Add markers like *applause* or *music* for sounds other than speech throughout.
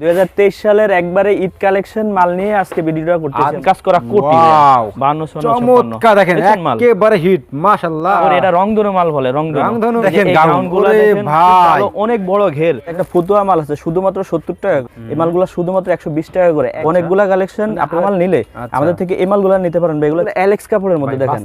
2023 সালের একবারে ঈদ কালেকশন মাল নিয়ে আজকে ভিডিওটা করতেছি কাজ করা কোটি। Wow! 52 চমৎকার দেখেন একেবারে হিট মাশাআল্লাহ। আর এটা রংধনু মাল বলে রংধনু। রংধনু দেখেন, গাউনগুলো ভাই। অনেক বড় ঘের। একটা ফতুয়া মাল আছে শুধুমাত্র 70 টাকা। এই মালগুলো শুধুমাত্র 120 টাকা করে। অনেকগুলা কালেকশন আপনার মাল নিলে আচ্ছা। আমাদের থেকে এই মালগুলো নিতে পারেন এগুলো অ্যালেক্স কাপড়ের মধ্যে দেখেন।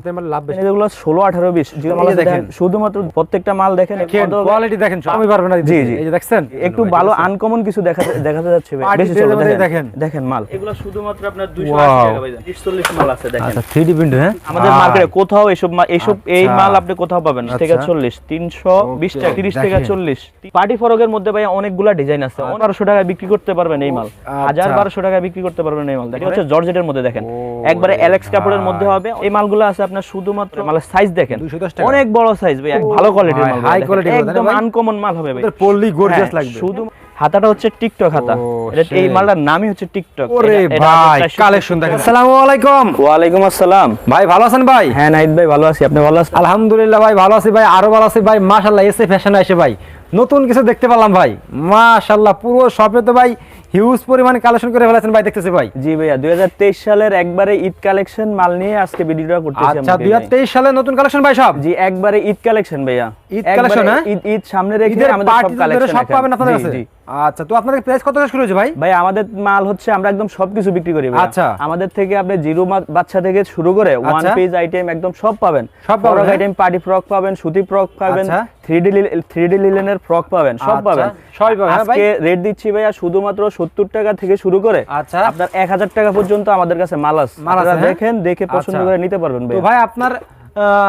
যেগুলো 16 18 20 যে মাল দেখেন। দেখেন শুধুমাত্র প্রত্যেকটা মাল দেখেন দেখেন কোয়ালিটি দেখেন আমি পারব না জি, জি। এই যে দেখছেন? একটু ভালো আনকমন কিছু দেখা দেখাতে যাচ্ছে ভাই। বেশি চলে মধ্যে দেখেন দেখেন। দেখেন মাল। এগুলো শুধুমাত্র আপনার 280 টাকা ভাই 40 মাল আছে দেখেন। আচ্ছা 3D প্রিন্ট হ্যাঁ? আমাদের মার্কেটে কোথাও এসব এসব এই আচ্ছা। মাল আপনি কোথাও পাবেন না। থেকে আচ্ছা। 40 320 টাকা 30 থেকে দেখেন। 40 পার্টি ফরকের মধ্যে ভাই অনেকগুলা ডিজাইন আছে। 1200 টাকায় বিক্রি করতে পারবেন এই মাল। আচ্ছা। 1000 1200 টাকায় বিক্রি করতে পারবেন এই মাল। দেখেন হচ্ছে জর্জেটের মধ্যে দেখেন। একবারে অ্যালেক্স কাপড়ের মধ্যে হবে। এই মালগুলো আছে আপনার শুধুমাত্র মালের সাইজ দেখেন। 210 টাকা। অনেক বড় সাইজ ভাই ভালো কোয়ালিটির মাল তাই না একদম আনকমন মাল হবে ভাই। ওদের গর্জিয়াস লাগবে। শুধু হাতাটা হচ্ছে টিকটক হাতা এই মালটার নামই হচ্ছে টিকটক। ওরে ভাই কালেকশন দেখেন। আসসালামু আলাইকুম। ওয়ালাইকুম আসসালাম। ভাই ভালো আছেন ভাই? হ্যাঁ নাইদ ভাই ভালো আছি। আপনি ভালো আছেন? আলহামদুলিল্লাহ ভাই ভালো আছি ভাই আরও ভালো আছি ভাই। মাশাআল্লাহ এসে ফ্যাশন এসে ভাই। নতুন কিছু দেখতে পেলাম ভাই। মাশাআল্লাহ পুরো শপে তো ভাই হিউজ পরিমাণে কালেকশন করে ফেলেছেন ভাই দেখতেছি ভাই। জি ভাইয়া 2023 সালের একবারে ঈদ কালেকশন মাল নিয়ে আজকে ভিডিওটা করতেছি আচ্ছা আমরা ভাই। 2023 সালে নতুন কালেকশন ভাই সব? জি একবারে ঈদ কালেকশন ভাইয়া। ঈদ collection, হ্যাঁ? ঈদ ঈদ সামনে রেখে আমাদের সব কালেকশন সব পাবেন আপনাদের কাছে। আচ্ছা তো আপনাদের প্রাইস কত শুরু হয়েছে ভাই ভাই আমাদের মাল হচ্ছে আমরা একদম সবকিছু বিক্রি করি আচ্ছা। আমাদের থেকে আপনি জিরো বাচ্চা থেকে শুরু করে ওয়ান। পিস আইটেম একদম সব পাবেন সব ফ্রক? আইটেম পার্টি ফ্রক পাবেন সুতি ফ্রক পাবেন। 3D লি- 3D লিলেনের ফ্রক পাবেন সব আচ্ছা, পাবেন আজকে রেট দিচ্ছি ভাইয়া শুধুমাত্র 70 টাকা থেকে শুরু করে আচ্ছা। আপনার 1000 টাকা পর্যন্ত আমাদের কাছে মাল আছে আপনারা হ্যাঁ? দেখেন দেখে পছন্দ আচ্ছা। করে নিতে পারবেন তো ভাই আপনার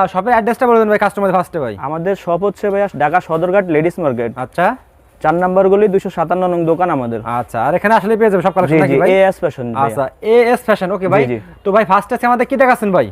শপের অ্যাড্রেসটা বলে দেন ভাই কাস্টমার ফার্স্টে ভাই আমাদের শপ হচ্ছে ভাইয়া ঢাকা সদরঘাট লেডিস মার্কেট আচ্ছা চার নাম্বার গলি দুশো সাতান্ন নং দোকান আমাদের। আচ্ছা আর এখানে আসলে পেয়ে যাবে সব কালেকশন নাকি ভাই? এএস ফ্যাশন আচ্ছা এ এস ফ্যাশন ওকে ভাই। তো ভাই ফার্স্ট আছে আমাদের কি দেখাচ্ছেন ভাই?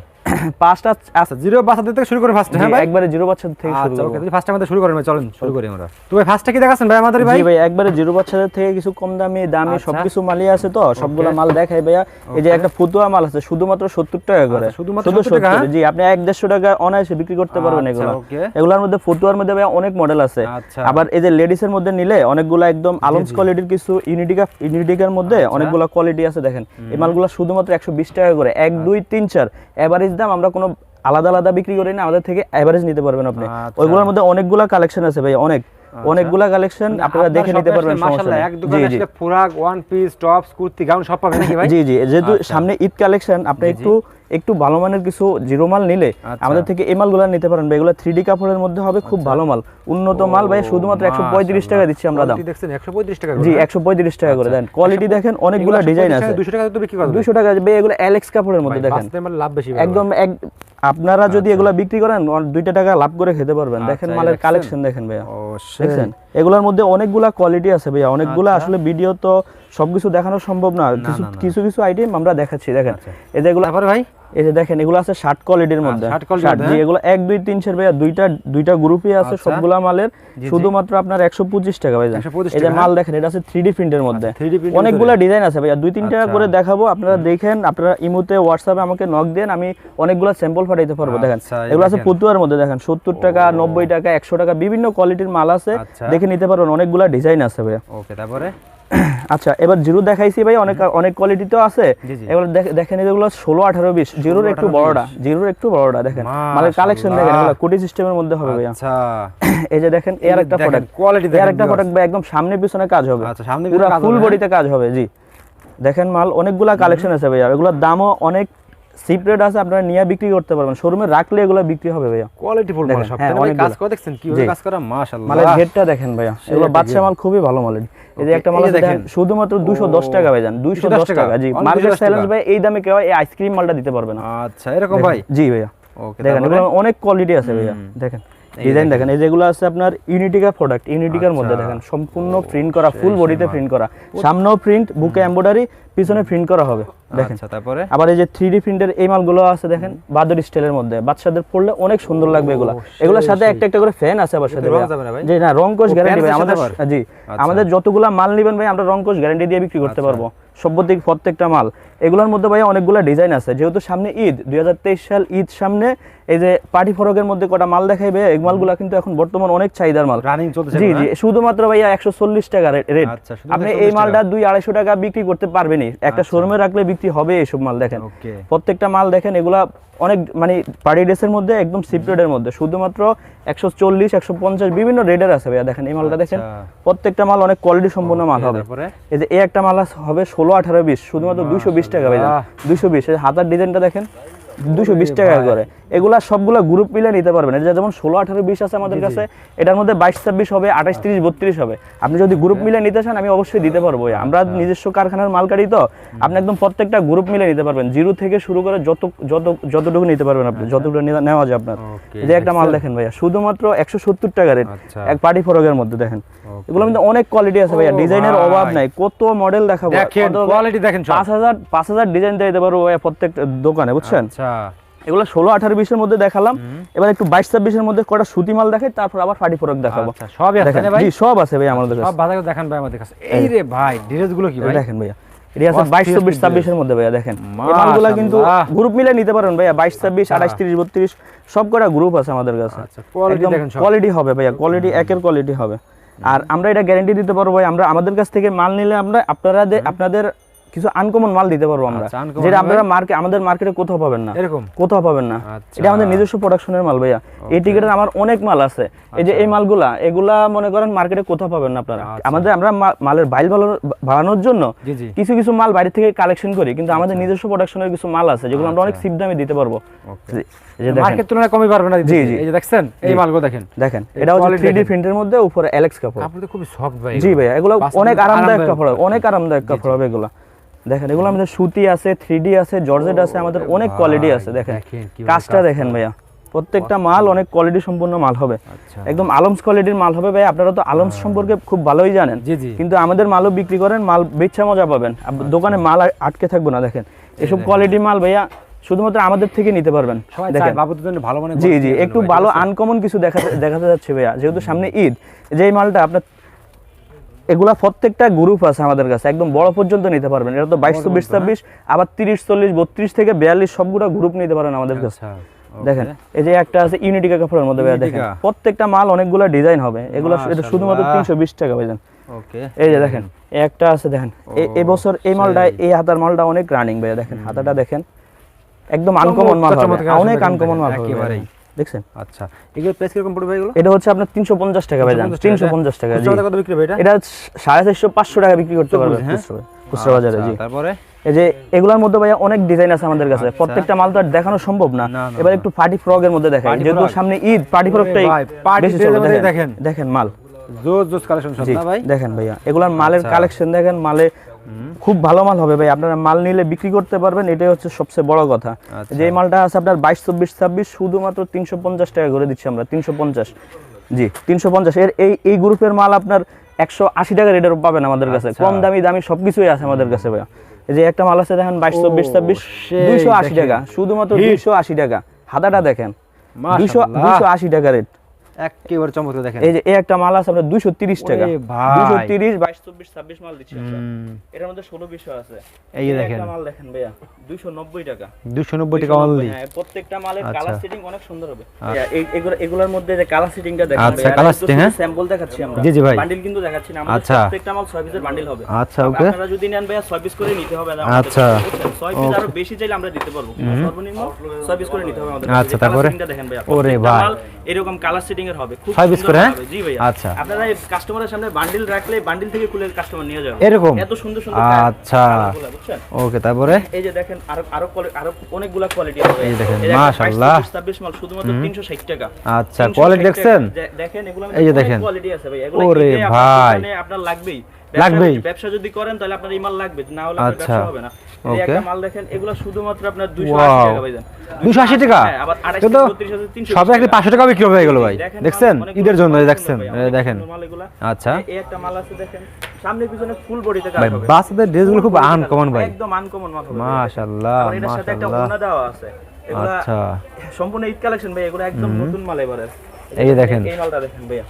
পাঁচটা আচ্ছা জিরো থেকে শুরু করে ফার্স্ট হ্যাঁ ভাই? একবারে জিরো বাচ্চা থেকে শুরু আচ্ছা ফার্স্ট আমাদের শুরু করেন ভাই চলেন শুরু করি আমরা। তো ভাই ফার্স্টটা কি দেখাচ্ছেন ভাই আমাদের ভাই জি ভাই? একবারে জিরো বাচ্চাদের থেকে কিছু কম দামি দামি আচ্ছা। সবকিছু মালই আছে তো সবগুলো মাল দেখাই ভাইয়া। এই যে একটা ফতুয়া মাল আছে শুধুমাত্র সত্তর টাকা করে। আচ্ছা, শুধুমাত্র 70 টাকা, 70? জি আপনি এক দেড়শো টাকা অনায়াসে বিক্রি করতে পারবেন এগুলো। এগুলোর মধ্যে ফতুয়ার মধ্যে ভাইয়া অনেক মডেল আছে। আবার এই যে লেডিস এর মধ্যে নিলে অনেকগুলো একদম আলমস কোয়ালিটির কিছু ইউনিটিকা ইউনিটিকার মধ্যে। অনেকগুলো কোয়ালিটি আছে দেখেন। এই মালগুলো শুধুমাত্র একশো বিশ টাকা করে এক দুই তিন চার। এভারেজ দাম আমরা কোনো আলাদা আলাদা বিক্রি করি না আমাদের থেকে অ্যাভারেজ নিতে পারবেন আপনি। আচ্ছা। ওইগুলোর মধ্যে অনেকগুলা কালেকশন আছে ভাই অনেক। অনেকগুলা কালেকশন আপনারা দেখে নিতে পারবেন মাশাআল্লাহ এক দোকানে আসলে frock one piece tops kurti gown সব পাবেন নাকি ভাই? জি জি যেহেতু আচ্ছা। সামনে ঈদ কালেকশন আপনি একটু একটু ভালো মানের কিছু জিরো মাল নিলে আচ্ছা। আমাদের থেকে এই মালগুলো নিতে পারেন ভাই। এগুলো থ্রি কাপড়ের মধ্যে হবে খুব ভালো মাল। উন্নত মাল ভাই শুধুমাত্র একশো পঁয়ত্রিশ টাকা দিচ্ছি আমরা দাম। দেখছেন 135 টাকা জি একশো পঁয়ত্রিশ টাকা করে। দেন কোয়ালিটি দেখেন অনেকগুলো ডিজাইন আছে। 200 টাকা তো বিক্রি করবে দুশো টাকা ভাই এগুলো অ্যালেক্স কাপড়ের মধ্যে দেখেন। লাভ বেশি একদম এক আপনারা যদি এগুলা বিক্রি করেন দুইটা টাকা লাভ করে খেতে পারবেন। দেখেন আচ্ছা, মালের কালেকশন দেখেন ভাইয়া। দেখছেন? এগুলোর মধ্যে অনেকগুলা কোয়ালিটি আছে ভাইয়া। অনেকগুলা আসলে ভিডিও তো সবকিছু দেখানো সম্ভব না। কিছু আচ্ছা। কিছু কিছু আইটেম আমরা দেখাচ্ছি দেখেন। আচ্ছা। এই যে এগুলো ভাই? এই যে দেখেন এগুলো আছে শার্ট কোয়ালিটির মধ্যে। শার্ট জি হ্যাঁ? এগুলো এক দুই তিন চার ভাইয়া দুইটা দুইটা গ্রুপই আছে আচ্ছা। সবগুলা মালের। শুধুমাত্র আপনার একশো পঁচিশ টাকা ভাই 125 এই যে মাল দেখেন এটা আছে থ্রি ডি প্রিন্টের মধ্যে। আচ্ছা, 3D এর অনেকগুলা ডিজাইন আছে ভাইয়া। দুই তিন টাকা আচ্ছা। করে দেখাবো আপনারা দেখেন আপনারা ইমুতে হোয়াটসঅ্যাপে আমাকে নক দেন আমি অনেকগুলা স্যাম্পল পাঠাইতে পারব দেখেন। আচ্ছা, এগুলো আছে পুতুয়ার মধ্যে দেখেন সত্তর টাকা নব্বই টাকা একশো টাকা বিভিন্ন কোয়ালিটির মাল আছে। আচ্ছা। দেখে নিতে পারবেন অনেকগুলা ডিজাইন আছে ভাইয়া। ওকে তারপরে? *clears throat* আচ্ছা এবার জিরো দেখাইছি ভাই অনেক অনেক কোয়ালিটি তো আছে। এবার দেখেন এগুলো ষোলো আঠারো বিশ। জিরোর একটু 18, বড়টা জিরোর একটু বড়টা দেখেন। মানে কালেকশন দেখেন এগুলো কোটি সিস্টেমের মধ্যে হবে ভাই আচ্ছা। এই যে দেখেন এর একটা প্রোডাক্ট কোয়ালিটি এর একটা প্রোডাক্ট ভাই একদম সামনে পিছনে কাজ হবে। আচ্ছা, সামনে পুরো পিছনে কাজ ফুল বডিতে কাজ হবে জি। দেখেন মাল অনেকগুলা কালেকশন আছে ভাই এগুলোর দামও অনেক আছে আপনারা নিয়ে বিক্রি করতে পারবেন। শোরুমে রাখলে এগুলো বিক্রি হবে ভাইয়া। কোয়ালিটি ফুল মাল দেখেন, সব হ্যাঁ। কাজ করে দেখছেন কীভাবে কাজ করা? মাশাআল্লাহ। মালের দেখেন ভাইয়া। এগুলো বাচ্চা মাল খুবই ভালো মালের। এই যে একটা মাল দেখেন। শুধুমাত্র দুশো দশ টাকা ভাই জান দুইশো 210 দশ টাকা। জি মার্কেট চ্যালেঞ্জ ভাই এই দামে কেউ এই আইসক্রিম মালটা দিতে পারবে না। আচ্ছা এরকম ভাই? জি ভাইয়া। ওকে দেখেন অনেক কোয়ালিটি আছে ভাইয়া। দেখেন। ডিজাইন দেখেন। এই যেগুলো আছে আপনার ইউনিটিকা প্রোডাক্ট ইউনিটিকার মধ্যে আচ্ছা। দেখেন সম্পূর্ণ প্রিন্ট করা ফুল বডিতে প্রিন্ট করা। সামনেও প্রিন্ট বুকে এমব্রয়ডারি পিছনে প্রিন্ট করা হবে। দেখেন। আচ্ছা তারপরে? আবার এই যে থ্রি ডি প্রিন্টের এই মালগুলো আছে দেখেন বাদরি স্টাইলের মধ্যে। বাচ্চাদের পড়লে অনেক সুন্দর লাগবে এগুলো। এগুলোর সাথে একটা একটা করে ফ্যান আছে আবার সাথে রং যাবে না রংকোশ ও, গ্যারান্টি ভাই আমাদের জি আচ্ছা। আমাদের যতগুলা মাল নেবেন ভাই আমরা রংকোশ গ্যারান্টি দিয়ে বিক্রি করতে পারব। সভ্যতিক প্রত্যেকটা মাল। এগুলোর মধ্যে ভাই অনেকগুলো ডিজাইন আছে। যেহেতু সামনে ঈদ দুই হাজার তেইশ সাল ঈদ সামনে এই যে পার্টি ফরকের মধ্যে কটা মাল দেখাইবে এই মালগুলো কিন্তু এখন বর্তমান অনেক চাহিদার মাল। রানিং চলতেছে জি জি? শুধুমাত্র ভাইয়া একশো চল্লিশ টাকা রেট আচ্ছা, আপনি এই মালটা টাকা। দুই আড়াইশো টাকা বিক্রি করতে পারবেনই। একটা আচ্ছা। শোরুমে রাখলে বিক্রি হবে এইসব মাল দেখেন। প্রত্যেকটা মাল দেখেন এগুলা অনেক মানে পার্টি ড্রেসের মধ্যে একদম সিপ্রেটের মধ্যে। শুধুমাত্র একশো চল্লিশ একশো পঞ্চাশ বিভিন্ন রেডের আছে ভাইয়া। দেখেন এই মালটা দেখেন আচ্ছা। প্রত্যেকটা মাল অনেক কোয়ালিটি সম্পন্ন মাল হবে। এই যে এই একটা মাল আছে হবে ষোলো আঠারো বিশ শুধুমাত্র দুইশো বিশ টাকা ভাই মাশাআল্লাহ। দুইশো বিশ হাতার ডিজাইনটা দেখেন। দুশো বিশ টাকা করে। এগুলা সবগুলা গ্রুপ মিলে নিতে পারবেন। এটা যেমন ষোলো আঠারো বিশ আছে আমাদের কাছে এটার মধ্যে বাইশ ছাব্বিশ হবে আঠাশ তিরিশ বত্রিশ হবে। আপনি যদি গ্রুপ মিলে নিতে চান আমি অবশ্যই দিতে পারব। আমরা নিজস্ব কারখানার মালকারি তো আপনি একদম প্রত্যেকটা গ্রুপ মিলে নিতে পারবেন। জিরো থেকে শুরু করে যত যত যতটুকু নিতে পারবেন আপনি যতটুকু নেওয়া- নেওয়া যায় আপনার। যে একটা মাল দেখেন ভাইয়া শুধুমাত্র একশো সত্তর টাকা রেট। আচ্ছা। এক পার্টি ফরকের মধ্যে দেখেন। এগুলোর মধ্যে অনেক কোয়ালিটি আছে ভাইয়া। ডিজাইনের অভাব নাই। কত মডেল দেখাবো? দেখেন কোয়ালিটি দেখেন সব। পাঁচ হাজার পাঁচ হাজার ডিজাইন দিতে পারব ভাইয়া প্রত্যেকটা দোকানে বুঝছেন? আচ্ছা। এগুলো ষোলো আঠারো বিশের মধ্যে দেখালাম। এবার একটু বাইশ ছাব্বিশের মধ্যে কটা সুতি মাল দেখাই তারপর আবার ফাটি ফরক দেখাবো। আচ্ছা সবই আছে ভাই? জি সব আছে ভাই আমাদের কাছে। সব বাজারে দেখান ভাই আমাদের কাছে। এই রে ভাই ড্রেসগুলো কি ভাই? দেখেন ভাইয়া। এটি আছে বাইশ চব্বিশ ছাব্বিশের মধ্যে ভাইয়া দেখেন। এই কিন্তু গ্রুপ মিলে নিতে পারেন ভাইয়া। বাইশ ছাব্বিশ আঠাশ তিরিশ বত্রিশ সব কটা গ্রুপ আছে আমাদের কাছে। আচ্ছা, সব। কোয়ালিটি হবে ভাইয়া। কোয়ালিটি একের কোয়ালিটি হবে। আর আমরা এটা গ্যারান্টি দিতে পারব আমরা আমাদের কাছ থেকে মাল নিলে আমরা আপনারা আপনাদের কিছু আনকমন মাল দিতে পারব আমরা। আচ্ছা, যেটা আপনারা মার্কেট আমাদের মার্কেটে কোথাও পাবেন না। এরকম? কোথাও পাবেন না। আচ্ছা। এটা আমাদের নিজস্ব প্রোডাকশনের মাল ভাইয়া। এই টিকেটের আমার অনেক মাল আছে। এই যে এই মালগুলা এগুলা মনে করেন মার্কেটে কোথাও পাবেন না আপনারা। আচ্ছা। আমাদের আমরা মালের বাইল বাড়ানোর- জন্য কিছু কিছু মাল বাইরে থেকে কালেকশন করি। কিন্তু আমাদের নিজস্ব প্রোডাকশনের কিছু মাল আছে যেগুলো আমরা অনেক আচ্ছা। সিপ দামে দিতে পারব। মার্কেট তুলনায় কমই পারবে না জি, জি। এই যে দেখছেন এই। মালগুলো দেখেন। দেখেন এটা হচ্ছে quality থ্রি ডি দেখেন। প্রিন্টের মধ্যে উপরে অ্যালেক্স কাপড়। কাপড় তো খুবই সফট ভাই জি ভাইয়া এগুলো অনেক আরামদায়ক কাপড়। অনেক আরামদায়ক কাপড় হবে এগুলো। দেখেন এগুলো আমাদের সুতি আছে থ্রি আছে জর্জেট আছে আমাদের অনেক কোয়ালিটি আছে দেখেন। কাজটা দেখেন ভাইয়া। প্রত্যেকটা মাল অনেক কোয়ালিটি সম্পন্ন মাল হবে। আচ্ছা। একদম আলমস কোয়ালিটির মাল হবে ভাই আপনারা তো আলমস সম্পর্কে খুব ভালোই জানেন। কিন্তু আমাদের মালও বিক্রি করেন মাল বেচা মজা পাবেন। দোকানে মাল আটকে থাকবে না দেখেন। এসব কোয়ালিটি মাল ভাইয়া শুধুমাত্র আমাদের থেকে নিতে পারবেন দেখেন। ভালো মানে জি জি একটু ভালো আনকমন কিছু দেখাতে দেখাতে যাচ্ছে ভাইয়া যেহেতু সামনে ঈদ যে মালটা আপনার এগুলা প্রত্যেকটা গ্রুপ আছে আমাদের কাছে একদম বড় পর্যন্ত নিতে পারবেন। এটা তো বাইশ চব্বিশ ছাব্বিশ আবার তিরিশ চল্লিশ বত্রিশ থেকে বিয়াল্লিশ সবগুলো গ্রুপ নিতে পারেন আমাদের কাছে। আচ্ছা দেখেন এই যে একটা আছে ইউনিটিকা কাপড়ের মধ্যে দেখেন। প্রত্যেকটা মাল অনেকগুলো ডিজাইন হবে। এগুলো এটা শুধুমাত্র তিনশো বিশ টাকা ভাইজান। এই যে দেখেন একটা আছে দেখেন ও, এবছর এই মালটা এই হাতার মালটা অনেক রানিং ভাইয়া দেখেন। হাতাটা দেখেন একদম আনকমন মাল হবে। অনেক আনকমন মাল হবে। দেখছেন? আচ্ছা এগুলো প্রাইস কীরকম পড়বে এগুলো এটা হচ্ছে আপনার তিনশো পঞ্চাশ টাকা ভাইজান তিনশো পঞ্চাশ টাকা জি। কত বিক্রি হবে এটা? এটা সাড়ে চারশো পাঁচশো টাকা বিক্রি করতে পারবে হ্যাঁ? খুচরা- খুচরা বাজারে আচ্ছা, জি। তারপরে? এই যে এগুলোর মধ্যে ভাইয়া অনেক ডিজাইন আছে আমাদের কাছে প্রত্যেকটা মাল তো আর দেখানো সম্ভব না। এবার একটু পার্টি ফ্রকের মধ্যে দেখাই যেহেতু সামনে ঈদ পার্টি ফ্রকটাই ভাই, বেশি চলে দেখেন দেখেন। মাল। জোস জোস কালেকশন সব না ভাই? দেখেন ভাইয়া এগুলার মালের আচ্ছা। কালেকশন দেখেন মালে খুব ভালো মাল হবে ভাই। আপনারা মাল নিলে বিক্রি করতে পারবেন এটাই হচ্ছে সবচেয়ে বড় কথা। আচ্ছা। যে মালটা আছে আপনার বাইশ চব্বিশ ছাব্বিশ শুধুমাত্র তিনশো পঞ্চাশ টাকা করে দিচ্ছি আমরা তিনশো পঞ্চাশ। জি তিনশো পঞ্চাশ। এর এই এই গ্রুপের মাল আপনার একশো আশি টাকা রেটের পাবেন আমাদের কাছে। আচ্ছা। কম দামি দামি সবকিছুই আছে আমাদের কাছে ভাইয়া। এই যে একটা মাল আছে দেখেন বাইশ চব্বিশ ছাব্বিশ দুইশো আশি টাকা শুধুমাত্র দুইশো আশি টাকা। হাতাটা দেখেন দুইশো দুইশো আশি টাকা রেট। একেবারে চমৎকার দেখেন এই যে এই একটা মাল আছে আপনার দুইশো তিরিশ টাকা ওরে ভাই। দুইশো তিরিশ বাইশ চব্বিশ ছাব্বিশ মাল দিচ্ছি আমরা। হুম, এটার মধ্যে ষোলো বিষয় আছে এই যে দেখেন। মাল দেখেন ভাইয়া দুইশো নব্বই টাকা 290 টাকা অনলি হ্যাঁ, প্রত্যেকটা মালের আচ্ছা। কালার সেটিং অনেক সুন্দর হবে এই- এগুলো- এগুলোর মধ্যে যে কালার সেটিংটা দেখেন আচ্ছা, colour setting, হ্যাঁ? স্যাম্পল দেখাচ্ছি আমরা জি, জি ভাই। বান্ডিল কিন্তু দেখাচ্ছি না আমাদের আচ্ছা। প্রত্যেকটা মাল 6 পিসের বান্ডিল হবে আচ্ছা ওকে আপনারা যদি নেন ভাইয়া 6 পিস করে নিতে হবে আচ্ছা। 6 পিস আরও বেশি চাইলে আমরা দিতে পারব সর্বনিম্ন 6 পিস করে নিতে হবে আমাদের আচ্ছা, তারপরে? দেখেন ভাইয়া ওরে ভাই। এরকম কালার সেটিং এর হবে খুব সুন্দর হ্যাঁ? হবে। জি ভাইয়া আচ্ছা। আপনারা এই কাস্টমারের সামনে বান্ডিল রাখলে বান্ডিল থেকে খুলে কাস্টমার নিয়ে যাবে এরকম? এত সুন্দর সুন্দর আচ্ছা। ওকে তারপরে এই যে দেখেন আরও আরও আরও অনেকগুলা কোয়ালিটি আছে এই দেখেন, মাশাআল্লাহ। 26 মাল শুধুমাত্র 360 টাকা আচ্ছা কোয়ালিটি। দেখছেন দেখেন এগুলো এই যে দেখেন। কোয়ালিটি আছে ভাই এগুলো ভাই। আপনার লাগবেই লাগবেই। ব্যবসা- যদি করেন তাহলে আপনার এই মাল লাগবে না হলে আপনার আচ্ছা। ব্যবসা হবে না। এই একটা মাল দেখেন এগুলো শুধুমাত্র আপনার 280 টাকা ভাইজান। 280 টাকা? হ্যাঁ, আবার 28 কিন্তু থেকে 32 আছে, 320 সবে একটা 500 টাকা বিক্রি হবে এগুলো ভাই। দেখছেন? ঈদের জন্য দেখছেন? ভাই, এই অনেক দেখেন। সুন্দর মাল এগুলা। আচ্ছা। এই একটা মাল আছে দেখেন সামনে পিছনে ফুল বডিতে কাজ হবে। বাচ্চাদের ড্রেসগুলো খুব আনকমন ভাই। একদম আনকমন মাল হবে। মাশাআল্লাহ সাথে একটা মাশাআল্লাহ। দেওয়া আছে। আচ্ছা। সম্পূর্ণ ঈদ কালেকশন ভাই এগুলো একদম নতুন মাল এবারে এই দেখেন। এই মালটা দেখেন ভাইয়া।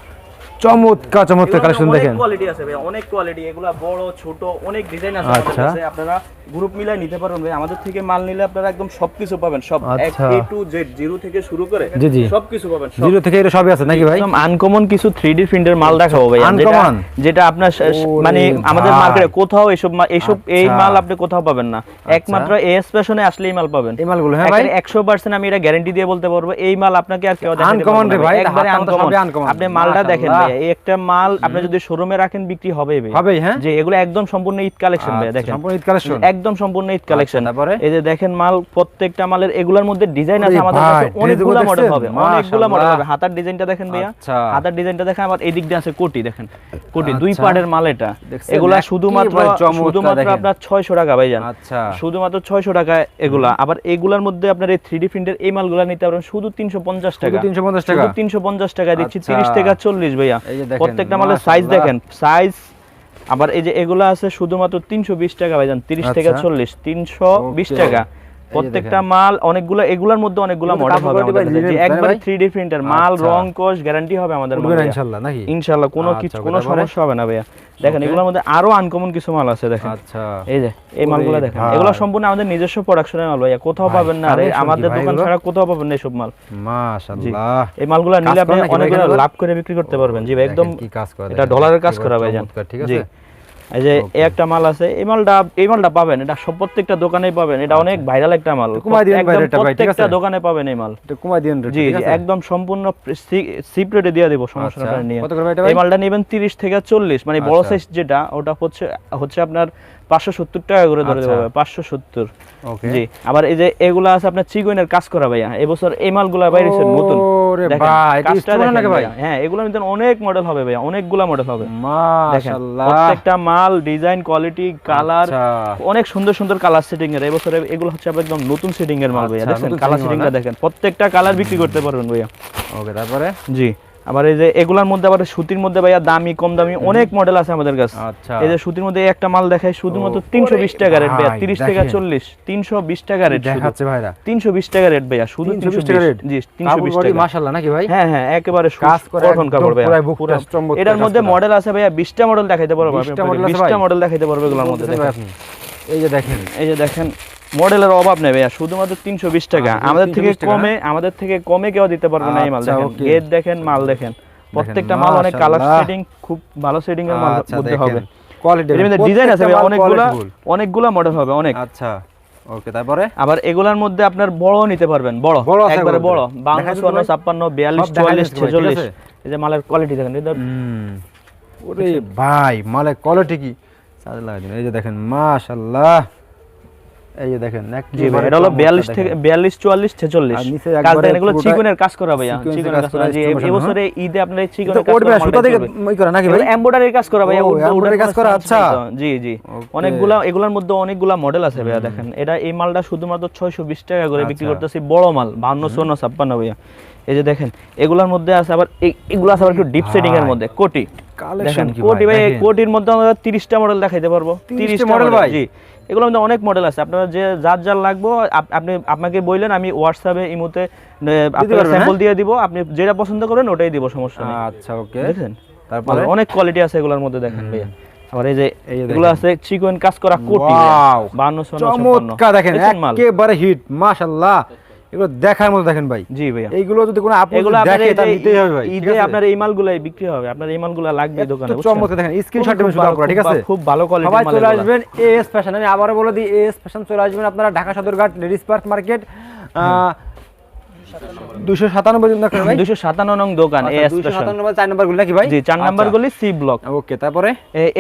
চমৎকার চমৎকার কালেকশন দেখেন কোয়ালিটি আছে ভাই অনেক কোয়ালিটি এগুলা বড় ছোট অনেক ডিজাইন আছে আচ্ছা। আপনারা গ্রুপ মিলাই নিতে পারবেন ভাই। আমাদের থেকে মাল নিলে আপনারা একদম সবকিছু পাবেন। সব আচ্ছা। এ টু জেড জিরো থেকে শুরু করে। সবকিছু পাবেন জিরো থেকে এটা সবই আছে নাকি ভাই? একদম আনকমন কিছু 3D প্রিন্টের মাল দেখাবো ভাই Uncommon? যেটা আপনার মানে আমাদের মার্কেটে কোথাও এসব এসব এই আচ্ছা। মাল আপনি কোথাও পাবেন না। একমাত্র এস ফ্যাশনে আসলে এই মাল পাবেন। এই মালগুলো হ্যাঁ ভাই। একশো পার্সেন্ট আমি এটা গ্যারান্টি দিয়ে বলতে পারব। এই মাল আপনাকে আর কেউ দেখাতে পারবে রে ভাই, একবারে আনকমন। আপনি মালটা দেখেন ভাই এই একটা মাল আপনি যদি শোরুমে রাখেন বিক্রি হবে ভাই হবেই হ্যাঁ। যে এগুলো একদম সম্পূর্ণ ঈদ কালেকশন ভাই আচ্ছা, দেখেন। সম্পূর্ণ ঈদ collection? একদম সম্পূর্ণ ঈদ কালেকশন তারপরে? এই যে দেখেন মাল প্রত্যেকটা মালের এগুলোর মধ্যে ডিজাইন আছে আমাদের কাছে অনেকগুলো মডেল হবে অনেকগুলো মডেল হবে। হাতার ডিজাইনটা দেখেন ভাইয়া। আচ্ছা। হাতার ডিজাইনটা দেখেন আবার এই দিক দিয়ে আছে কোটি দেখেন। কোটি দুই আচ্ছা। পার্টের মাল এটা। এগুলা শুধুমাত্র শুধুমাত্র আপনার 600 টাকা ভাই জান আচ্ছা। শুধুমাত্র 600 টাকা এগুলা। আবার এগুলার মধ্যে আপনার এই 3D প্রিন্টের এই মালগুলা নিতে পারবেন শুধু 350 টাকা। 350 টাকা? শুধু 350 টাকা। দিচ্ছি আচ্ছা। 30 টাকা 40 ভাইয়া। প্রত্যেকটা মালের সাইজ দেখেন। সাইজ আবার এই যে এগুলা আছে শুধুমাত্র 320 টাকা ভাইজান 30 থেকে চল্লিশ তিনশো বিশ টাকা। প্রত্যেকটা মাল অনেকগুলো এগুলার মধ্যে অনেকগুলো মডেল হবে আমাদের একবারে ভাই? 3D প্রিন্টার মাল আচ্ছা। রং কোশ গ্যারান্টি হবে আমাদের মালে ইনশাআল্লাহ নাকি? ইনশাআল্লাহ কোনো আচ্ছা, কিছু কোনো সমস্যা হবে না ভাইয়া। দেখেন এগুলোর মধ্যে আরও আনকমন কিছু মাল আছে দেখেন। আচ্ছা। এই যে এই মালগুলো দেখেন। এগুলো সম্পূর্ণ আমাদের নিজস্ব প্রোডাকশনের মাল ভাইয়া। কোথাও পাবেন না আরে আমাদের দোকান ছাড়া কোথাও পাবেন না এসব মাল। মাশাআল্লাহ। এই মালগুলো নিলে আপনি করা নাকি অনেকগুলো লাভ করে বিক্রি করতে পারবেন। জি ভাই একদম কি কাজ করে এটা ডলারের কাজ করা ভাই জান ঠিক আছে? এই যে একটা মাল আছে এই মালটা এই মালটা পাবেন এটা সব প্রত্যেকটা দোকানেই পাবেন এটা অনেক ভাইরাল একটা মাল। ভাই ভাই, ঠিক আছে? দোকানে পাবেন এই মাল। এটা কমাই দিন রেট ঠিক আছে? একদম সম্পূর্ণ সিপ রেটে দিয়ে দেবো সমস্যা আচ্ছা, নিয়ে? এই মালটা নেবেন 30 থেকে 40 মানে বড় আচ্ছা। সাইজ যেটা ওটা হচ্ছে হচ্ছে আপনার 570 টাকা করে ধরে দেবো আচ্ছা। ভাই, 570 ওকে জি আবার এই যে এগুলা আছে আপনার চিগুইনের কাজ করা ভাইয়া এবছর এই মালগুলা বাইরেছে নতুন। ওরে ভাই, ভাই? হ্যাঁ অনেক মডেল হবে ভাই অনেকগুলা মডেল হবে। মাশাআল্লাহ। প্রত্যেকটা মাল ডিজাইন কোয়ালিটি কালার। অনেক সুন্দর সুন্দর কালার সেটিং এর। এবছরে এগুলো হচ্ছে একদম নতুন সেটিং এর মাল ভাইয়া আচ্ছা, দেখেন কালার সেটিংটা দেখেন। প্রত্যেকটা কালার বিক্রি করতে পারবেন ভাইয়া। ওকে তারপরে? জি। আবার এই যে এগুলার মধ্যে আবার সুতির মধ্যে ভাইয়া দামি কম দামি অনেক মডেল আছে আমাদের কাছে। আচ্ছা। এই যে সুতির মধ্যে একটা মাল দেখায় শুধুমাত্র তিনশো বিশ টাকা রেট ভাইয়া ভাই, তিরিশ দেখেন। চল্লিশ তিনশো বিশ টাকা রেট দেখাচ্ছে ভাইরা। তিনশো বিশ টাকা রেট ভাইয়া শুধু 320 তিনশো টাকা rate? জি তিনশো বিশ টাকা। মাশাআল্লাহ নাকি ভাই? হ্যাঁ হ্যাঁ একেবারে কাজ করে কঠন কাপড় ভাইয়া। এটার মধ্যে মডেল আছে ভাইয়া বিশটা মডেল দেখাইতে পারব। 20টা model বিশটা মডেল দেখাইতে পারব এগুলোর মধ্যে? এই যে দেখেন। এই যে দেখেন মডেলের অভাব নেই ভাইয়া শুধুমাত্র তিনশো বিশ টাকা। আচ্ছা, আমাদের থেকে কমে আমাদের থেকে কমে কেউ দিতে পারবে না এই মাল আচ্ছা, দেখেন গেট দেখেন মাল দেখেন। প্রত্যেকটা মাল অনেক কালার। সেটিং খুব ভালো সেটিং এর মাল আচ্ছা মধ্যে হবে। কোয়ালিটি ডিজাইন আছে ভাইয়া, অনেকগুলা অনেকগুলা মডেল হবে অনেক। আচ্ছা ওকে তারপরে? আবার এগুলার মধ্যে আপনার বড় নিতে পারবেন বড়। একবারে বড়। দিতে চুয়ান্ন ভাই? ছাপ্পান্ন বিয়াল্লিশ চুয়াল্লিশ ভাই, ছেচল্লিশ? এই যে মালের কোয়ালিটি দেখেন ওরে ভাই মালের কোয়ালিটি কি? চার্জ লাগাই দিন। এই যে দেখেন মাশাআল্লাহ। এই যে দেখেন জি ভাই এটা হলো বিয়াল্লিশ থেকে বিয়াল্লিশ চুয়াল্লিশ ছেচল্লিশ। আর নিচে কাজ একবারে দেখেন এগুলো চিকনের কাজ করা ভাইয়া চিকনের কাজ করা, জি বসানো, এবছরে ঈদে আপনার এই চিকনের কাজ করা সুতা থেকে করা নাকি ভাই? এমব্রয়ডারির কাজ করা ভাইয়া embroidery কাজ করা, আচ্ছা। জি জি। অনেকগুলা এগুলোর মধ্যে অনেকগুলা মডেল আছে ভাইয়া দেখেন। এটা এই মালটা শুধুমাত্র ছয়শো বিশ টাকা করে বিক্রি আচ্ছা। করতেছি বড় মাল বাহান্ন চুয়ান্ন ছাপ্পান্ন ভাইয়া। এই যে দেখেন এগুলোর মধ্যে আছে আবার এই- এগুলো আছে আবার একটু ডিপ সেটিং এর মধ্যে কোটি। কালেকশন কোটি ভাই কোটির মধ্যে আমরা তিরিশটা মডেল দেখাইতে পারব। 30টা তিরিশটা মডেল ভাই? জি। এগুলোর মধ্যে অনেক মডেল আছে। আপনারা যে যার যার লাগবো আপনি আপনাকে বললেন আমি হোয়াটসঅ্যাপে ইমোতে আপনার স্যাম্পল দিয়ে দিব। আপনি যেটা পছন্দ করেন ওটাই দিব সমস্যা নেই। আচ্ছা ওকে। দেখেন তারপরে? অনেক কোয়ালিটি আছে এগুলোর মধ্যে দেখেন ভাইয়া। আবার এই যে এগুলো আছে চিকন কাজ করা কোটি Wow! বান্ন চুয়ান্ন চমৎকার দেখেন একেবারে হিট মাশাআল্লাহ। এগুলো দেখার মতো দেখেন ভাই। জি ভাইয়া। এইগুলো যদি কোনো আপনি এগুলো দেখে তা নিতেই হবে ভাই ঈদে আপনার এই মালগুলাই বিক্রি হবে আপনার এই মালগুলা লাগবে দোকানে? চমৎকার দেখেন স্ক্রিনশট শুধু আপনারা ঠিক আছে? খুব ভালো কোয়ালিটির মাল চলে আসবেন এএস ফ্যাশন আমি আবারও বলে দিই এএস ফ্যাশন চলে আসবেন আপনারা Dhaka Sadarghat ladies park market দুশো সাতানব্বই ভাই? 257 নং দোকান দুশো চার নম্বরগুলো নাকি ভাই? জি চার নাম্বার গলি সি ব্লক ওকে তারপরে?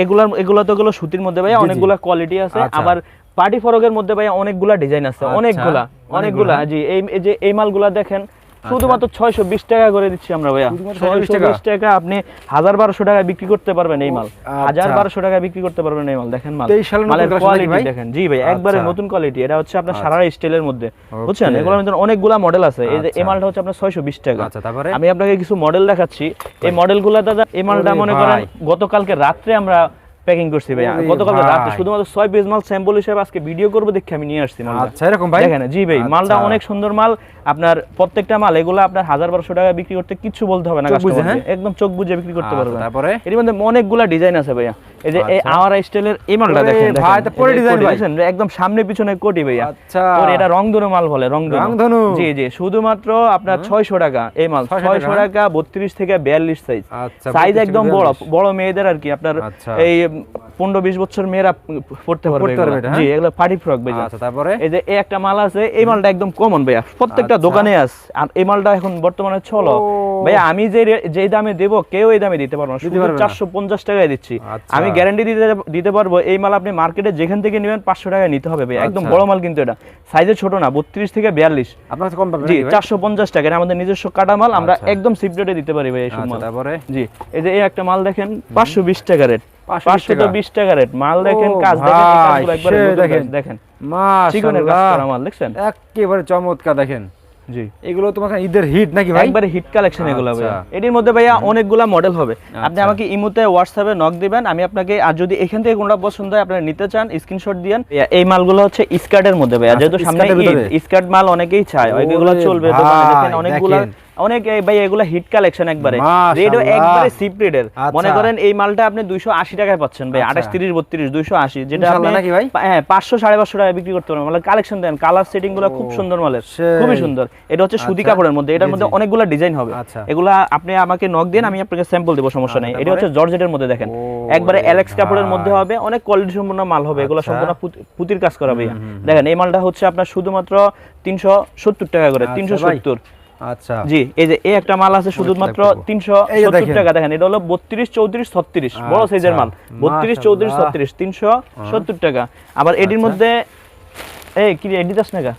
এগুলার এগুলো তো গুলো সুতির মধ্যে। অনেকগুলা কোয়ালিটি আছে আচ্ছা। আবার পার্টি ফরকের মধ্যে ভাইয়া অনেকগুলা ডিজাইন আছে আচ্ছা, অনেকগুলা। অনেকগুলা। জি এই যে এই মালগুলা দেখেন শুধুমাত্র ছয়শো বিশ টাকা করে দিচ্ছি আমরা ভাইয়া ছয়শো 620 টাকা? বিশ টাকা আপনি হাজার বারোশো টাকা বিক্রি করতে পারবেন এই মাল আচ্ছা। হাজার বারোশো টাকা বিক্রি করতে পারবেন এই মাল দেখেন মাল 23 সালের মালের কোয়ালিটি? দেখেন জি ভাই একবারে আচ্ছা। নতুন কোয়ালিটি এটা হচ্ছে আপনার আচ্ছা। সারা স্টাইলের মধ্যে বুঝছেন. এগুলোর মধ্যে অনেকগুলা মডেল আছে এই যে এই আচ্ছা। মালটা হচ্ছে আপনার ছয়শো বিশ টাকা আচ্ছা তারপরে আমি আপনাকে কিছু মডেল দেখাচ্ছি এই মডেলগুলো দাদা এই মালটা মনে করেন গতকালকে রাত্রে আমরা প্যাকিং করছি ভাই গতকাল রাতে শুধুমাত্র ছয় পিস মাল স্যাম্পল হিসেবে আজকে ভিডিও করব দেখে আমি নিয়ে আসছি মাল আচ্ছা এরকম ভাই? দেখেন জি ভাই মালটা আচ্ছা। অনেক সুন্দর মাল। আপনার প্রত্যেকটা মাল এগুলো আপনার হাজার বারোশো টাকা বিক্রি করতে কিচ্ছু বলতে হবে না বুজে, একদম চোখ বুঝে বিক্রি করতে পারবে পারবেন তারপরে? এর মধ্যে অনেকগুলা ডিজাইন আছে ভাইয়া। এই যে এই আচ্ছা। আওয়ার স্টাইলের এই মালটা দেখেন ভাই। তা পরে ভাই। একদম সামনে পিছনে কোটি ভাইয়া আচ্ছা ওর এটা রংধনু মাল বলে রংধনু। জি জি শুধুমাত্র আপনার ছয়শো টাকা এই মাল 600 টাকা। টাকা বত্রিশ থেকে বিয়াল্লিশ সাইজ সাইজ একদম বড় বড় মেয়েদের আর কি আপনার আচ্ছা। এই পনেরো বিশ বছর মেয়েরা পড়তে পারবে। এটা, জি হ্যাঁ? এগুলো পার্টি ফ্রক ভাইয়া আচ্ছা তারপরে এই যে এই একটা মাল আছে এই মালটা একদম কমন ভাইয়া প্রত্যেকটা আচ্ছা। দোকানে আছে আর এই মালটা এখন বর্তমানে চলো। ভাইয়া আমি যে যে দামে দেবো কেউ এই দামে দিতে পারব না শুধু পারবে না। চারশো পঞ্চাশ টাকায় দিচ্ছি। আমি গ্যারান্টি দিতে দিতে পারব এই মাল আপনি মার্কেটে যেখান থেকে নেবেন পাঁচশো টাকা নিতে হবে ভাই। একদম আচ্ছা। বড় মাল কিন্তু এটা। সাইজে ছোট না বত্রিশ থেকে বিয়াল্লিশ। আপনার কম জি চারশো পঞ্চাশ টাকা। আমাদের নিজস্ব কাটা মাল আমরা আচ্ছা। একদম সিপ্রেটে দিতে পারি ভাই এইসব আচ্ছা মাল। তারপরে? জি এই যে এই একটা মাল দেখেন পাঁচশো বিশ টাকা রেট পাঁচশো তো বিশ টাকা রেট মাল দেখেন কাজ দেখেন দেখেন। দেখেন। চিকনের কাজ করা মাল দেখছেন? একেবারে চমৎকার দেখেন। জি। এগুলো তোমাকে ঈদের হিট নাকি ভাই? একবারে হিট কালেকশন এগুলো আচ্ছা। ভাইয়া। এটির মধ্যে ভাইয়া অনেকগুলা মডেল হবে। আপনি আচ্ছা। আমাকে ইমোতে হোয়াটসঅ্যাপে নক দিবেন আমি আপনাকে আর যদি এখান থেকে কোনটা পছন্দ হয় আপনারা নিতে চান স্ক্রিনশট দিয়েন এই মালগুলো হচ্ছে স্কার্টের মধ্যে ভাইয়া। আচ্ছা, যেহেতু সামনে স্কার্ট মাল অনেকেই চায়। এগুলো চলবে অনেকগুলা। অনেক ভাই এগুলা হিট কালেকশন একবারে। রেটও একবারে সিপ রেটের আচ্ছা। মনে করেন এই মালটা আপনি 280 টাকায় পাচ্ছেন ভাই আচ্ছা। 28 30 32 280 যেটা আপনি নাকি ভাই? হ্যাঁ 500 550 টাকায় বিক্রি করতে পারবেন মানে কালেকশন দেন কালার সেটিংগুলো খুব সুন্দর মালের। খুবই সুন্দর এটা হচ্ছে সুতি আচ্ছা। কাপড়ের মধ্যে এটার মধ্যে অনেকগুলো ডিজাইন হবে আচ্ছা। এগুলা আপনি আমাকে নক দেন আমি আপনাকে স্যাম্পল দেবো সমস্যা নেই এটা হচ্ছে জর্জেটের মধ্যে দেখেন একবারে অ্যালেক্স কাপড়ের মধ্যে হবে অনেক কোয়ালিটি সম্পূর্ণ মাল হবে এগুলো। সম্পূর্ণ পুতির কাজ করা ভাইয়া দেখেন এই মালটা হচ্ছে আপনার শুধুমাত্র তিনশো সত্তর টাকা করে আচ্ছা, তিনশো ভাই। সত্তর আচ্ছা জি এই যে এই একটা মাল আছে শুধুমাত্র লাগবে। তিনশো এই যে সত্তর দেখেন। টাকা দেখেন এটা হলো বত্রিশ চৌত্রিশ ছত্রিশ বড় আচ্ছা, সাইজের মাল বত্রিশ চৌত্রিশ মাশাআল্লাহ। ছত্রিশ তিনশো সত্তর টাকা আবার এটির আচ্ছা। মধ্যে এই কি এডি এডিদাস নাকা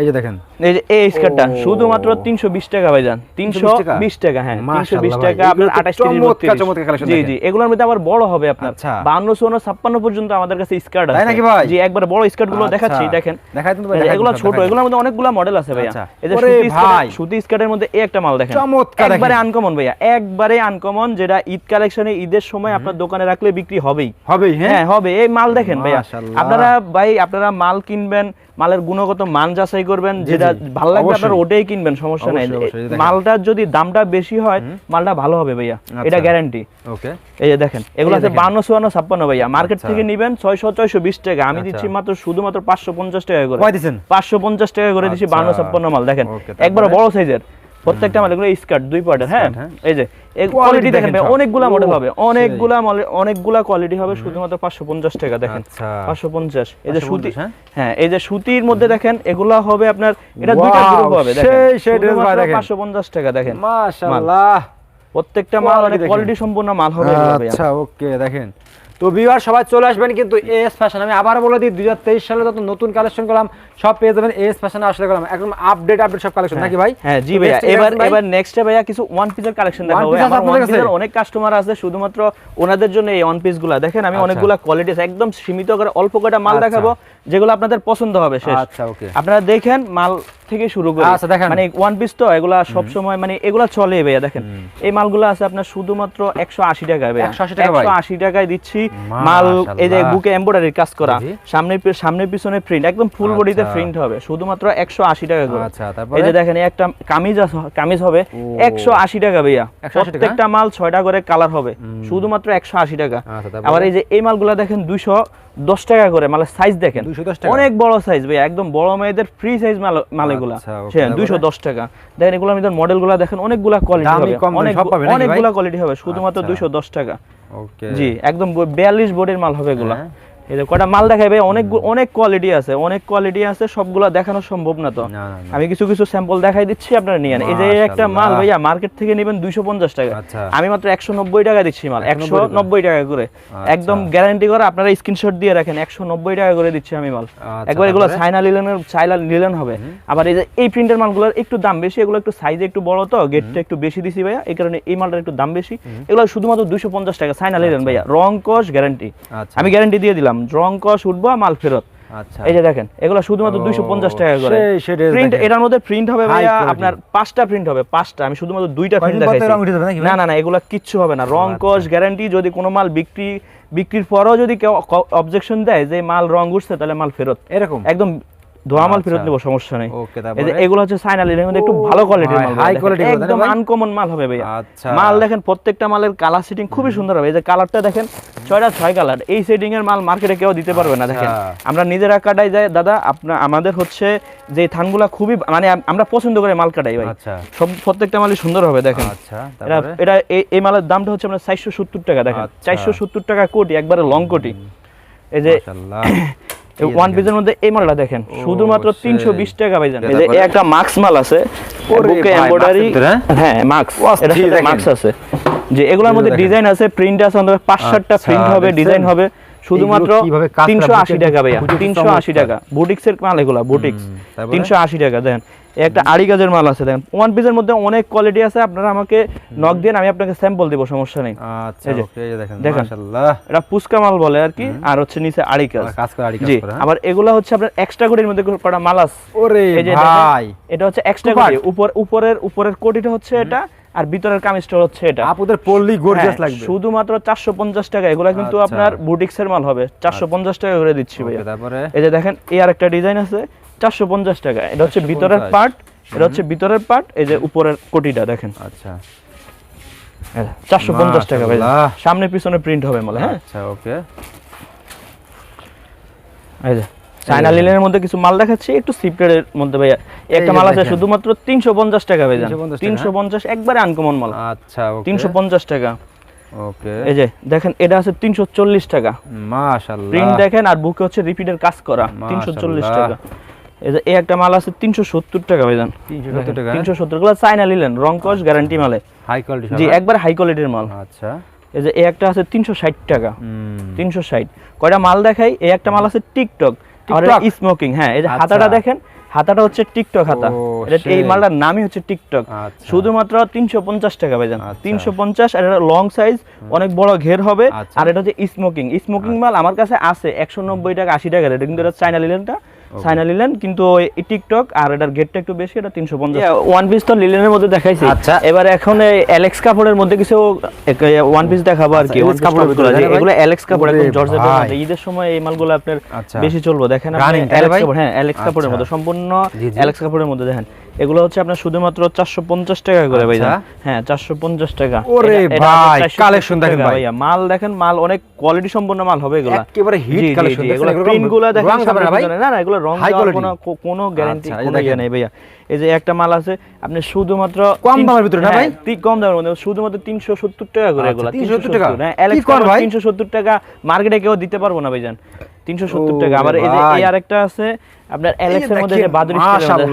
এই যে দেখেন। এই যে এই স্কার্টটা শুধুমাত্র তিনশো বিশ টাকা ভাইজান। তিনশো 320 টাকা? হ্যাঁ তিনশো বিশ মাশাআল্লাহ টাকা আপনার এগুলো তো আঠাশ চমৎকার, বত্রিশ। জি জি এগুলোর মধ্যে আবার বড় হবে আপনার। আচ্ছা। বান্ন চুয়ান্ন ছাপ্পান্ন পর্যন্ত আমাদের কাছে স্কার্ট আছে। নাকি ভাই? জি একবার বড় স্কার্টগুলো আচ্ছা। দেখাচ্ছি দেখেন। দেখাই দিন ভাই, এগুলো ছোট এগুলোর মধ্যে অনেকগুলো মডেল আছে ভাইয়া। আচ্ছা। এই যে সুতি স্কার্ট সুতি স্কার্টের মধ্যে এই একটা মাল দেখেন। চমৎকার একবারে আনকমন ভাইয়া একবারে আনকমন যেটা ঈদ কালেকশনে ঈদের সময় আপনার দোকানে রাখলে বিক্রি হবেই। হবেই হ্যাঁ? হ্যাঁ হবে। এই মাল দেখেন ভাইয়া। আপনারা ভাই আপনারা মাল কিনবেন মালের গুণগত মান যাচাই করবেন যেটা ভালো লাগবে আপনার ওটাই কিনবেন সমস্যা নাই। মালটার যদি দামটা বেশি হয় মালটা ভালো হবে ভাইয়া। এটা আচ্ছা। Guarantee okay. এই যে দেখেন এগুলো আছে। বান্ন চুয়ান্ন ছাপ্পান্ন ভাইয়া। মার্কেট আচ্ছা। থেকে নিবেন ছয়শো ছয়শো বিশ টাকা। আমি আচ্ছা। দিচ্ছি মাত্র শুধুমাত্র পাঁচশো পঞ্চাশ টাকা করে। পাঁচশো পঞ্চাশ টাকা করে দিচ্ছি আচ্ছা। বান্ন ছাপ্পান্ন মাল দেখেন। একবার বড় সাইজের প্রত্যেকটা মাল এগুলো স্কার্ট দুই পার্টের হ্যাঁ? হ্যাঁ। এই যে Quality কোয়ালিটি দেখেন ভাই অনেকগুলা মডেল হবে অনেকগুলা অনেকগুলা কোয়ালিটি হবে শুধুমাত্র পাঁচশো পঞ্চাশ টাকা দেখেন। আচ্ছা। পাঁচশো পঞ্চাশ। এই যে সুতি হ্যাঁ? হ্যাঁ এই যে সুতির মধ্যে দেখেন এগুলা হবে আপনার এটা দুইটা গ্রুপ হবে দেখেন। সেই সেই dress ভাই দেখেন। পাঁচশো পঞ্চাশ টাকা দেখেন। মাশাআল্লাহ প্রত্যেকটা মাল অনেক কোয়ালিটি সম্পূর্ণ মাল হবে আচ্ছা ওকে দেখেন। তো বিবার সবাই চলে আসবেন কিন্তু এস ফ্যাশন আমি আবার বলে দিই দুই সালে যত নতুন কালেকশন করলাম সব পেয়ে যাবেন এস ফ্যাশনে আসলে করলাম একদম আপডেট আপডেট সব কালেকশন নাকি ভাই? হ্যাঁ জি ভাইয়া। এবার এবার নেক্সটে ভাইয়া কিছু ওয়ান পিসের কালেকশন দেখাবো। ওয়ান অনেক কাস্টমার আছে শুধুমাত্র ওনাদের জন্য এই ওয়ান পিসগুলা। দেখেন আমি আচ্ছা। অনেকগুলা কোয়ালিটি একদম সীমিত করে অল্প কয়টা মাল আচ্ছা। দেখাবো। যেগুলো আপনাদের পছন্দ হবে শেষ। আচ্ছা ওকে। আপনারা দেখেন মাল থেকে শুরু করে। আচ্ছা, দেখান। মানে ওয়ান পিস তো এগুলা সব সময় মানে এগুলা চলে ভাইয়া দেখেন। এই মালগুলো আছে আপনার শুধুমাত্র একশো আশি টাকায় ভাইয়া। 180 টাকা ভাই? একশো আশি টাকায় দিচ্ছি। মাল এই যে বুকে এমব্রয়ডারি কাজ করা সামনে সামনে পিছনে প্রিন্ট একদম ফুল বডিতে। প্রিন্ট হবে। শুধুমাত্র একশো আশি টাকা করে। আচ্ছা এই যে দেখেন একটা কামিজ কামিজ হবে ও। একশো আশি টাকা ভাইয়া। প্রত্যেকটা মাল ছয়টা করে কালার হবে। শুধুমাত্র একশো আশি টাকা। আচ্ছা, আবার এই যে এই মালগুলা দেখেন দুইশো দশ টাকা করে মালের সাইজ দেখেন। 210 টাকা? অনেক বড় সাইজ ভাই একদম বড় মেয়েদের ফ্রি সাইজ মাল এগুলা আচ্ছা, হ্যাঁ তারপরে? দুইশো দশ টাকা দেখেন এগুলো আমি মডেলগুলো দেখেন অনেকগুলা কোয়ালিটি হবে কম অনেক অনেকগুলা কোয়ালিটি হবে শুধুমাত্র আচ্ছা। দুইশো দশ টাকা ওকে জি একদম বিয়াল্লিশ বোর্ডের মাল হবে এগুলা হ্যাঁ। এই যে কটা মাল দেখাই ভাই অনেক অনেক কোয়ালিটি আছে অনেক কোয়ালিটি আছে সবগুলা দেখানো সম্ভব না তো। আমি কিছু কিছু স্যাম্পল দেখাই দিচ্ছি আপনারা নিয়ে এই যে একটা মাল ভাইয়া মার্কেট থেকে নেবেন দুইশো পঞ্চাশ টাকা। আচ্ছা। আমি মাত্র একশো নব্বই টাকা দিচ্ছি মাল একশো নব্বই টাকা। করে। আচ্ছা। একদম গ্যারান্টি করে আপনারা স্ক্রিনশট দিয়ে রাখেন একশো নব্বই টাকা করে দিচ্ছি আমি মাল। আচ্ছা, একবার এগুলো চাইনা লিলেনের চাইনা লিলেন হবে। আবার এই যে এই প্রিন্টের মালগুলোর একটু দাম বেশি এগুলো একটু সাইজে একটু বড় তো গেটটা একটু বেশি দিছি ভাইয়া এই কারণে এই মালটার একটু দাম বেশি। এগুলো শুধুমাত্র দুইশো পঞ্চাশ টাকা চাইনা লিলেন ভাইয়া। রং কস গ্যারান্টি আমি গ্যারান্টি দিয়ে দিলাম। রং কস উঠবো মাল ফেরত। আচ্ছা। এই যে দেখেন এগুলো শুধুমাত্র দুইশো পঞ্চাশ টাকা করে। প্রিন্ট এটার মধ্যে প্রিন্ট হবে ভাইয়া আপনার পাঁচটা প্রিন্ট হবে পাঁচটা। আমি শুধুমাত্র দুইটা প্রিন্ট? না না না এগুলো কিচ্ছু হবে না। রং। কস গ্যারান্টি যদি কোনো মাল বিক্রি বিক্রির পরও যদি কেউ অবজেকশন দেয় যে মাল রং উঠছে তাহলে মাল ফেরত। এরকম? একদম ধোয়া মাল ফেরত আচ্ছা। নেব সমস্যা নেই। এগুলো হচ্ছে সাইনাল একটু ভালো কোয়ালিটির মাল ভাই, বলতে না একদম আনকমন মাল হবে ভাইয়া। আচ্ছা। মাল দেখেন প্রত্যেকটা মালের কালার সেটিং খুবই সুন্দর হবে। এই যে কালারটা দেখেন ছয়টা ছয় কালার এই সেটিং এর মাল মার্কেটে কেউ দিতে পারবে না দেখেন। আচ্ছা। আমরা নিজেরা কাটাই যাই দাদা আপনার আমাদের হচ্ছে যে থানগুলা খুবই মানে আমরা পছন্দ করে মাল কাটাই ভাই। সব প্রত্যেকটা মালই সুন্দর হবে দেখেন। আচ্ছা এটা এটা এই- মালের দামটা হচ্ছে আপনার চারশো সত্তর টাকা দেখেন। চারশো সত্তর টাকা কোটি একবারে লং কোটি। এই যে *coughs* ওয়ান পিসের মধ্যে এই মালটা দেখেন। শুধুমাত্র সেই। তিনশো বিশ টাকা ভাইজান। এই যে? একটা মাক্স মাল আছে। বুকে এমব্রয়ডারি হ্যাঁ এটা আছে। যে এগুলোর মধ্যে ডিজাইন আছে প্রিন্ট আছে অন্তত পাঁচ সাতটা আচ্ছা, প্রিন্ট হবে ডিজাইন হবে। শুধুমাত্র এইগুলো কীভাবে কাজ করা? তিনশো আশি বুটিক- টাকা ভাইয়া। বুটিক তিনশো আশি চমৎকার। টাকা। বুটিক্সের মাল এগুলা বুটিক্স। হুম, তারপরে? তিনশো আশি টাকা দেখেন। একটা আড়ি কাজের মাল আছে দেখেন। ওয়ান পিসের মধ্যে অনেক কোয়ালিটি আছে আপনারা আমাকে নক দিন আমি আপনাকে স্যাম্পল দিব সমস্যা নেই। আচ্ছা ওকে এই যে দেখেন দেখেন। মাশাআল্লাহ। এটা পুস্কা মাল বলে আর কি আর হচ্ছে নিচে আড়ি কাজ কাজ করে আড়ি কাজ জি হ্যাঁ? আবার এগুলা হচ্ছে আপনার এক্সট্রা কোটির মধ্যে কটা মাল আছে। ওরে ভাই। এটা হচ্ছে এক্সট্রা কোটি উপর উপরের উপরের কোটিটা হচ্ছে এটা আর ভিতরের কামিজটা হচ্ছে এটা। আপুদের পড়লি গর্জিয়াস লাগবে। শুধুমাত্র চারশো পঞ্চাশ টাকা এগুলা কিন্তু আচ্ছা। আপনার বুটিক্সের মাল হবে। চারশো পঞ্চাশ টাকা করে দিচ্ছি ভাইয়া। তারপরে? এই যে দেখেন এই আর একটা ডিজাইন আছে। চারশো পঞ্চাশ টাকা। এটা হচ্ছে ভিতরের পার্ট এটা হচ্ছে ভিতরের পার্ট এই যে উপরের কোটিটা দেখেন। আচ্ছা। চারশো পঞ্চাশ টাকা ভাই। সামনে পিছনে প্রিন্ট হবে হ্যাঁ? আচ্ছা ওকে। এই যে চায়না লিলের মধ্যে কিছু মাল দেখাচ্ছি একটু সিপ্রেটের মধ্যে ভাইয়া। একটা মাল আছে শুধুমাত্র তিনশো পঞ্চাশ টাকা ভাই 350 তিনশো পঞ্চাশ একবারে আনকমন মাল। আচ্ছা তিনশো পঞ্চাশ টাকা। ওকে। এই যে দেখেন এটা আছে তিনশো চল্লিশ টাকা। মাশাআল্লাহ। প্রিন্ট দেখেন আর বুকে হচ্ছে রিপিটের কাজ করা। তিনশো চল্লিশ টাকা। এই একটা মাল আছে তিনশো সত্তর টাকা ভাইজান। টাকা? তিনশো সত্তরগুলো চায়না লিলেন রং কস গ্যারান্টি মালে। হাই কোয়ালিটি জি একবার হাই কোয়ালিটির মাল। আচ্ছা। এই যে এই একটা আছে তিনশো ষাট টাকা। তিনশো ষাট। কয়টা মাল দেখাই? এই একটা মাল আছে টিকটক আর স্মোকিং হ্যাঁ এই যে আচ্ছা। হাতাটা দেখেন হাতাটা হচ্ছে টিকটক হাতা। এই মালটার নামই হচ্ছে টিকটক আচ্ছা। শুধুমাত্র তিনশো পঞ্চাশ টাকা ভাইজান। আচ্ছা। তিনশো পঞ্চাশ আর এটা লং সাইজ অনেক বড় ঘের হবে। আর এটা হচ্ছে স্মোকিং স্মোকিং মাল আমার কাছে আছে একশো নব্বই টাকা আশি টাকা এটা কিন্তু এটা চাইনা লিলেনটা চাইনা লিলেন কিন্তু এই টিকটক আর এটার গেটটা একটু বেশি এটা তিনশো পঞ্চাশ ওয়ান পিস তো লিলেনের মধ্যে দেখাইছি আচ্ছা। এবার এখন অ্যালেক্স কাপড়ের মধ্যে কিছু ওয়ান পিস দেখাবো আর কি আচ্ছা, কাপড়ের? এগুলো অ্যালেক্স কাপড় ওরে মধ্যে ঈদের সময় এই মালগুলো আপনার আচ্ছা। বেশি চলবো দেখেন অ্যালেক্স কাপড় হ্যাঁ অ্যালেক্স কাপড়ের আচ্ছা। মধ্যে সম্পূর্ণ। অ্যালেক্স কাপড়ের মধ্যে দেখেন এগুলো হচ্ছে আপনার শুধুমাত্র চারশো পঞ্চাশ টাকা করে ভাই আচ্ছা। হ্যাঁ চারশো পঞ্চাশ টাকা ওরে ভাই, আপনার 470 collection দেখেন ভাই। ভাইয়া। মাল দেখেন মাল অনেক কোয়ালিটি সম্পন্ন মাল হবে এগুলো একেবারে হিট কালেকশন এগুলো প্রিন্টগুলো দেখেন না ভাই না না এগুলো রং কোনো কোনো গ্যারান্টি আচ্ছা, কোনো ইয়ে দেখেন। নেই ভাইয়া এই যে একটা মাল আছে আপনি শুধুমাত্র কম দামের ভিতরে না হ্যাঁ, ভাই? তি- কম দামের মধ্যে শুধুমাত্র তিনশো সত্তর টাকা করে আচ্ছা, এগুলো 370 টাকা? হ্যাঁ কি অ্যালেক্স কর ভাই? তিনশো সত্তর টাকা মার্কেটে কেউ দিতে পারব না ভাইজান তিনশো সত্তর টাকা আবার এই যে ভাই। এই আরেকটা আছে আপনার অ্যালেক্সের মধ্যে যে বাদুড়ি।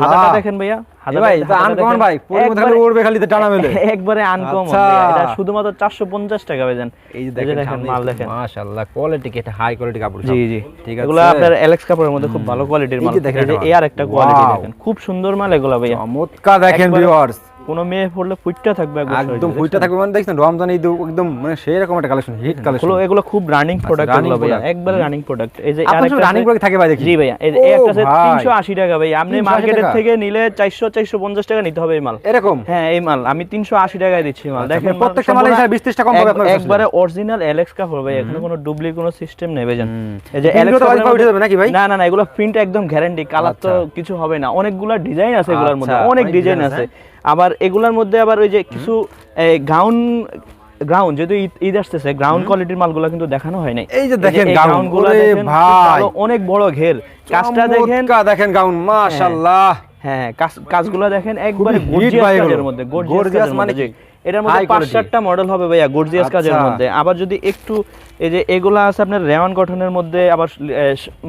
হাতাটা দেখেন ভাইয়া ভাই আনকমন ভাই খালি উড়বে খালি টানা মেলে। একবারে আনকমন আচ্ছা। এটা শুধুমাত্র চারশো পঞ্চাশ টাকা ভাইজান এই যে দেখেন মাল দেখেন। মাশাআল্লাহ কোয়ালিটি কি এটা? হাই কোয়ালিটি কাপড় জি জি। ঠিক এগুলো আছে আপনার অ্যালেক্স কাপড়ের মধ্যে খুব ভালো কোয়ালিটির মাল। এই যে এই আর একটা কোয়ালিটি. দেখেন। খুব সুন্দর মাল এগুলো ভাইয়া। চমৎকার দেখেন ভিউয়ার্স কোনো মেয়ে পড়লে ফুটটা থাকবে একদম থাকবে মানে দেখছেন রমজান ঈদ একদম মানে সেই রকম একটা কালেকশন হিট কালেকশন এগুলো এগুলো খুব রানিং প্রোডাক্ট running এগুলো ভাইয়া। একবারে রানিং প্রোডাক্ট এই যে আরেকটা রানিং প্রোডাক্ট থাকে ভাই দেখি। জি ভাইয়া এই একটা আছে 380 টাকা ভাই আপনি 380 মার্কেটের থেকে নিলে 400 450 টাকা নিতে হবে এই মাল। এরকম? হ্যাঁ এই মাল আমি 380 টাকায় দিচ্ছি মাল। আচ্ছা, দেখেন মানে প্রত্যেকটা মালে 20 30 টাকা কম এক- আপনার একবারে অরিজিনাল অ্যালেক্স কাপড় ভাই এখানে কোনো ডুপ্লি কোনো সিস্টেম নেই ভাইজান। হুম। এই যে কাপড়ের উঠে যাবে নাকি ভাই? না না না এগুলো প্রিন্ট একদম গ্যারান্টি কালার তো আচ্ছা। কিছু হবে না। অনেকগুলা ডিজাইন আছে এগুলোর মধ্যে আচ্ছা, অনেক ডিজাইন আছে। আবার এগুলোর মধ্যে আবার ওই যে কিছু গাউন গ্রাউন্ড যেহেতু ঈদ- আসতেছে গ্রাউন্ড কোয়ালিটির মালগুলো কিন্তু দেখানো হয় নাই। এই যে দেখেন গাউনগুলো ভাই। অনেক বড় ঘের। কাজটা দেখেন দেখেন গাউন মাশাআল্লাহ। হ্যাঁ কাজগুলো দেখেন একবারে গর্জিয়াস কাজের মধ্যে গর্জিয়াস মানে। এটার মধ্যে পাঁচ। সাতটা মডেল হবে ভাইয়া গর্জিয়াস কাজের আচ্ছা। মধ্যে আবার যদি একটু এই যে এগুলা আছে আপনার রেওয়ান গঠনের মধ্যে আবার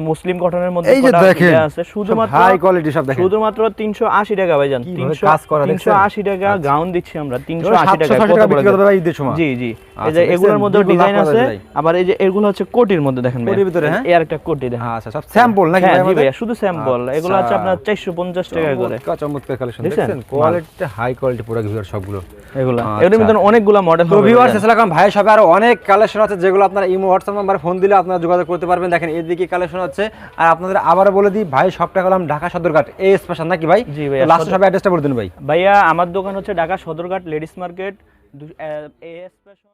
মুসলিম গঠনের মধ্যে এই যে দেখেন আছে শুধুমাত্র হাই কোয়ালিটি সব দেখেন শুধুমাত্র তিনশো আশি টাকা ভাইজান কীভাবে তিনশো কাজ করা দেখছেন? তিনশো আশি টাকা গাউন দিচ্ছি আমরা তিনশো এগুলো আশি 700 টাকা 600 টাকা বিক্রি করতে হবে ঈদের সময়। জি জি এই আচ্ছা, যে এগুলোর মধ্যে ডিজাইন আছে আবার এই যে এগুলো হচ্ছে কোটির মধ্যে দেখেন ভাইয়া। কোটির ভিতরে, হ্যাঁ? এই আর একটা কোটি দেখেন আচ্ছা সব স্যাম্পল নাকি হ্যাঁ ভাই? ভাইয়া শুধু স্যাম্পল এগুলো আচ্ছা। আপনার চারশো পঞ্চাশ টাকা করে চমৎকার কালেকশন? দেখছেন কোয়ালিটি হাই কোয়ালিটি প্রোডাক্ট সবগুলো এগুলো আচ্ছা। এগুলোর মধ্যে অনেকগুলো মডেল তো ভিউয়ার্স আসসালাম ভাই সবে আরও অনেক কালেকশন আছে যেগুলো আপনারা ইমো হোয়াটসঅ্যাপ নাম্বারে ফোন দিলে আপনারা যোগাযোগ করতে পারবেন। দেখেন এদিকে কালেকশন হচ্ছে। আর আপনাদের আবারও বলে দিই ভাই সবটা কলাম ঢাকা সদরঘাট। এই স্পেশাল নাকি ভাই? জি লাস্ট সবে অ্যাড্রেসটা বলে দিন ভাই। ভাইয়া আমার দোকান হচ্ছে ঢাকা সদরঘাট লেডিস মার্কেট।